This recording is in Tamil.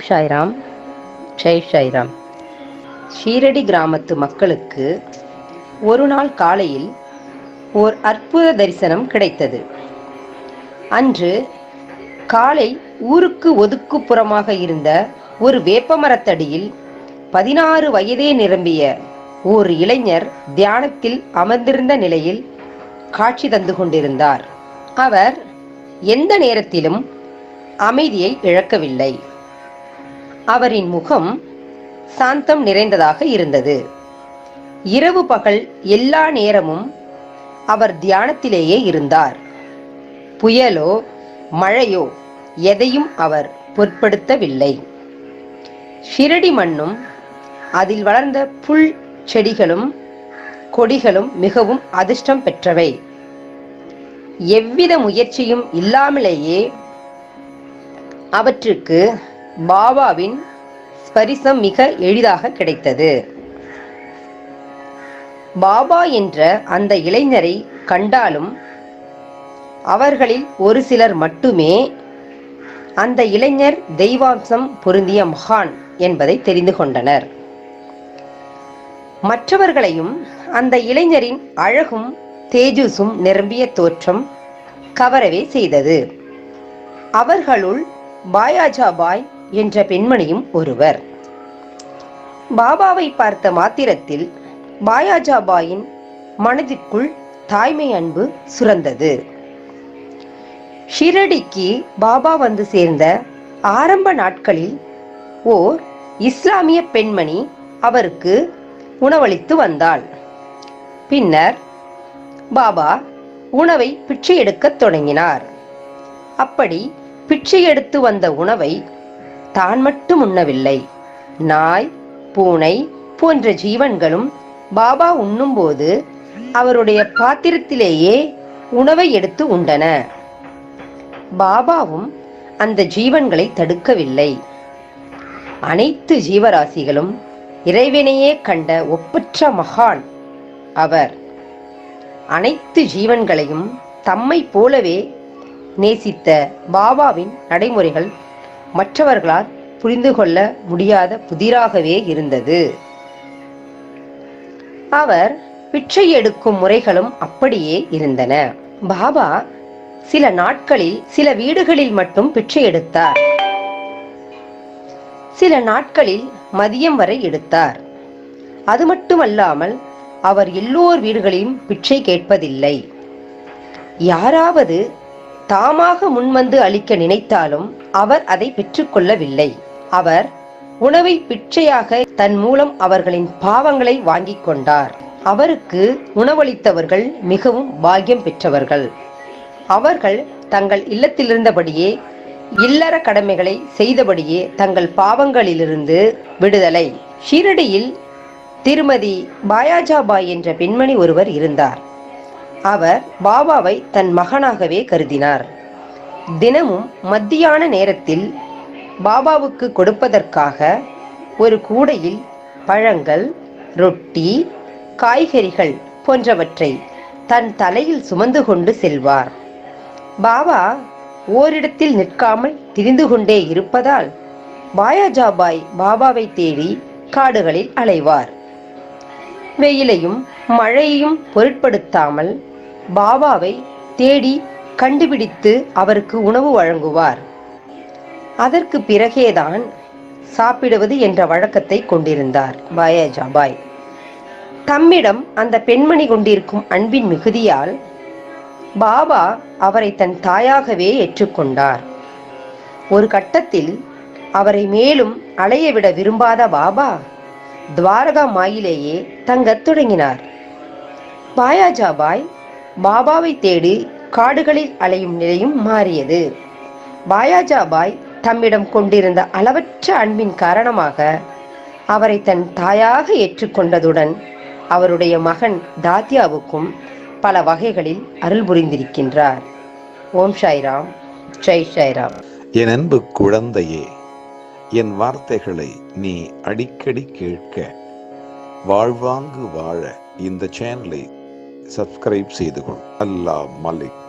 சாய்ராம். ஜெய் சாய்ராம். ஷீரடி கிராமத்து மக்களுக்கு ஒரு நாள் காலையில் ஓர் அற்புத தரிசனம் கிடைத்தது. அன்று காலை ஊருக்கு ஒதுக்குப்புறமாக இருந்த ஒரு வேப்பமரத்தடியில் பதினாறு வயதே நிரம்பிய ஓர் இளைஞர் தியானத்தில் அமர்ந்திருந்த நிலையில் காட்சி தந்து கொண்டிருந்தார். அவர் எந்த நேரத்திலும் அமைதியை இழக்கவில்லை. அவரின் முகம் சாந்தம் நிறைந்ததாக இருந்தது. இரவு பகல் எல்லா நேரமும் அவர் தியானத்திலேயே இருந்தார். புயலோ மழையோ எதையும் அவர் பொருட்படுத்தவில்லை. ஷிரடி மண்ணும் அதில் வளர்ந்த புல் செடிகளும் கொடிகளும் மிகவும் அதிர்ஷ்டம் பெற்றவை. எவ்வித முயற்சியும் இல்லாமலேயே அவற்றுக்கு பாபாவின் ஸ்பரிசம் மிக எளிதாக கிடைத்தது. பாபா என்ற அந்த இளைஞரை கண்டாலும் அவர்களில் ஒரு சிலர் மட்டுமே அந்த இளைஞர் தெய்வாம்சம் பொருந்திய மகான் என்பதை தெரிந்து கொண்டனர். மற்றவர்களையும் அந்த இளைஞரின் அழகும் தேஜஸும் நிரம்பிய தோற்றம் கவரவே செய்தது. அவர்களுள் பாயாஜாபாய் என்ற பெண்மணியும் ஒருவர். பாபாவை பார்த்த மாத்திரத்தில் பாயாஜாபாயின் மனதிற்குள் தாய்மை அன்பு சுரந்தது. ஷிரடிக்கு பாபா வந்து சேர்ந்த ஆரம்ப நாட்களில் ஓர் இஸ்லாமிய பெண்மணி அவருக்கு உணவளித்து வந்தாள். பின்னர் பாபா உணவை பிச்சை எடுக்கத் தொடங்கினார். அப்படி பிச்சை எடுத்து வந்த உணவை தான் மட்டும் உண்ணவில்லை. நாய் பூனை போன்ற ஜீவன்களும் பாபா உண்ணும்போது அவருடைய பாத்திரத்திலேயே உணவை எடுத்து உண்டன. பாபாவும் அந்த ஜீவன்களை தடுக்கவில்லை. அனைத்து ஜீவராசிகளும் இறைவனையே கண்ட ஒப்பற்ற மகான் அவர். அனைத்து ஜீவன்களையும் தம்மை போலவே நேசித்த பாபாவின் நடைமுறைகள் மற்றவர்களால் புரிந்து கொள்ள முடியாத புதிராகவே இருந்தது. அவர் பிச்சை எடுக்கும் முறைகளும் அப்படியே இருந்தன. பாபா சில நாட்களில் சில வீடுகளில் மட்டும் பிச்சை எடுத்தார். சில நாட்களில் மதியம் வரை எடுத்தார். அது மட்டுமல்லாமல் அவர் எல்லோர் வீடுகளிலும் பிச்சை கேட்பதில்லை. யாராவது தாமாக முன்வந்து அளிக்க நினைத்தாலும் அவர் அதை பெற்றுக்கொள்ளவில்லை. அவர் உணவை பிச்சையாக தன் மூலம் அவர்களின் பாவங்களை வாங்கிக் கொண்டார். அவருக்கு உணவளித்தவர்கள் மிகவும் பாக்கியம் பெற்றவர்கள். அவர்கள் தங்கள் இல்லத்திலிருந்தபடியே இல்லற கடமைகளை செய்தபடியே தங்கள் பாவங்களிலிருந்து விடுதலை. ஷீரடியில் திருமதி பாயாஜாபாய் என்ற பெண்மணி ஒருவர் இருந்தார். அவர் பாபாவை தன் மகனாகவே கருதினார். தினமும் மத்தியான நேரத்தில் பாபாவுக்கு கொடுப்பதற்காக ஒரு கூடையில் பழங்கள் ரொட்டி காய்கறிகள் போன்றவற்றை தன் தலையில் சுமந்து கொண்டு செல்வார். பாபா ஓரிடத்தில் நிற்காமல் திரிந்து கொண்டே இருப்பதால் பாயாஜாபாய் பாபாவை தேடி காடுகளில் அலைவார். வெயிலையும் மழையையும் பொருட்படுத்தாமல் பாபாவை தேடி கண்டுபிடித்து அவருக்கு உணவு வழங்குவார். அதற்கு பிறகேதான் சாப்பிடுவது என்ற வழக்கத்தை கொண்டிருந்தார். பாயாஜாபாய் தம்மிடம் அந்த பெண்மணி கொண்டிருக்கும் அன்பின் மிகுதியால் பாபா அவரை தன் தாயாகவே ஏற்றுக்கொண்டார். ஒரு கட்டத்தில் அவரை மேலும் அலையவிட விரும்பாத பாபா துவாரகா மாயிலேயே தங்கத் தொடங்கினார். பாயாஜாபாய் பாபாவை தேடி காடுகளில் அலையும் நிலையும் மாறியது. பாயாஜாபாய் தம்மிடம் கொண்டிருந்த அளவற்ற அன்பின் காரணமாக அவரை தன் தாயாக ஏற்றுக்கொண்டதுடன் அவருடைய மகன் தாத்யாவுக்கும் பல வகைகளில் அருள் புரிந்திருக்கின்றார். ஓம் சாய்ராம். ஜெய் சாய்ராம். என் அன்பு குழந்தையே என் வார்த்தைகளை நீ அடிக்கடி கேட்க வாழ்வாங்கு வாழ இந்த சேனலை சப்ஸ்கிரைப் செய்து கொள் அல்லா மலிக்